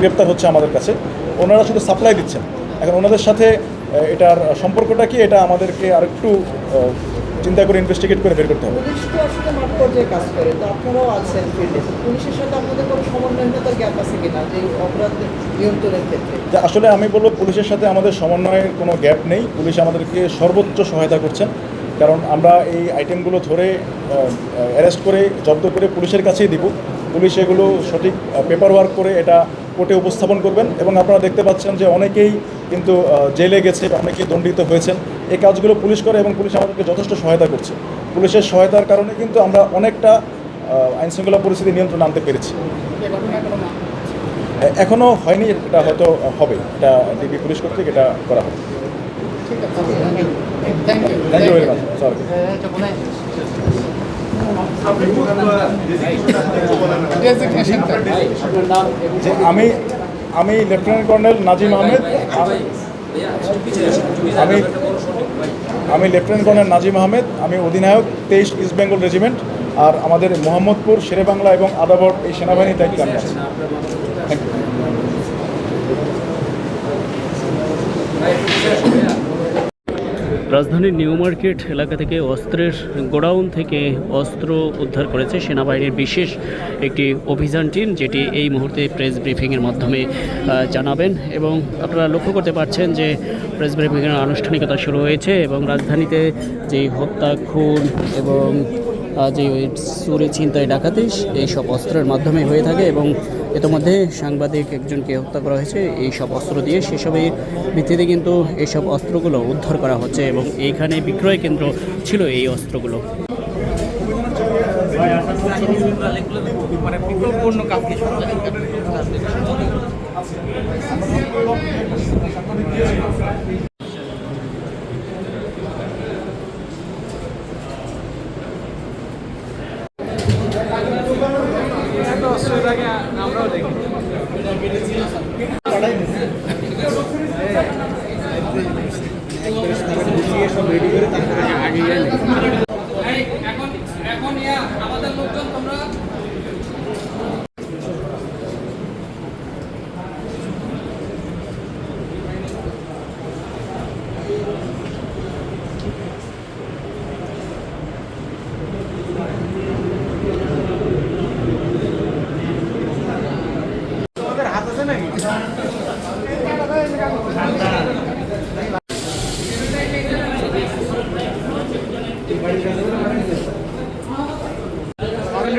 গ্রেপ্তার হচ্ছে আমাদের কাছে। ওনারা শুধু সাপ্লাই দিচ্ছেন। এখন ওনাদের সাথে এটার সম্পর্কটা কি? এটা আমাদেরকে আরেকটু চিন্তা করে ইনভেস্টিগেট করে বের করতে হবে। আসলে আমি বলব পুলিশের সাথে আমাদের সমন্বয়ের কোনো গ্যাপ নেই। পুলিশ আমাদেরকে সর্বোচ্চ সহায়তা করছেন। কারণ আমরা এই আইটেমগুলো ধরে অ্যারেস্ট করে জব্দ করে পুলিশের কাছেই দিব। পুলিশ এগুলো সঠিক পেপার ওয়ার্ক করে এটা কোর্টে উপস্থাপন করবেন এবং আপনারা দেখতে পাচ্ছেন যে অনেকেই কিন্তু জেলে গেছে অনেকেই দণ্ডিত হয়েছেন। এই কাজগুলো পুলিশ করে এবং পুলিশ আমাদেরকে যথেষ্ট সহায়তা করছে। পুলিশের সহায়তার কারণে কিন্তু আমরা অনেকটা আইন শৃঙ্খলা পরিস্থিতি নিয়ন্ত্রণে আনতে পেরেছি। এখনও হয়নি এটা হয়তো হবে। এটা ডিবি পুলিশ কর্তৃক এটা করা হবে। Thank you very much sorry যে আমি আমি লেফটেন্যান্ট কর্নেল নাজিম আহমেদ আমি আমি লেফটেন্যান্ট কর্নেল নাজিম আহমেদ আমি অধিনায়ক তেইশ ইস্ট বেঙ্গল রেজিমেন্ট আর আমাদের মোহাম্মদপুর, শেরেবাংলা এবং আদাবর এই সেনাবাহিনীর দায়িত্ব আমি আছি। থ্যাংক ইউ রাজধানীর নিউ মার্কেট এলাকা থেকে অস্ত্রের গোডাউন থেকে অস্ত্র উদ্ধার করেছে সেনাবাহিনীর বিশেষ একটি অভিযান টিম, যেটি এই মুহূর্তে প্রেস ব্রিফিংয়ের মাধ্যমে জানাবেন। এবং আপনারা লক্ষ্য করতে পারছেন যে প্রেস ব্রিফিংয়ের আনুষ্ঠানিকতা শুরু হয়েছে এবং রাজধানীতে যে হত্যা খুন এবং যে সুরে ছিনতাই ডাকাতি, এই সব অস্ত্রের মাধ্যমে হয়ে থাকে এবং ইতোমধ্যে সাংবাদিক একজনকে হত্যা করা হয়েছে। এই সব অস্ত্র দিয়ে সেসবের ভিত্তিতে কিন্তু এইসব অস্ত্রগুলো উদ্ধার করা হচ্ছে এবং এইখানে বিক্রয় কেন্দ্র ছিল এই অস্ত্রগুলো।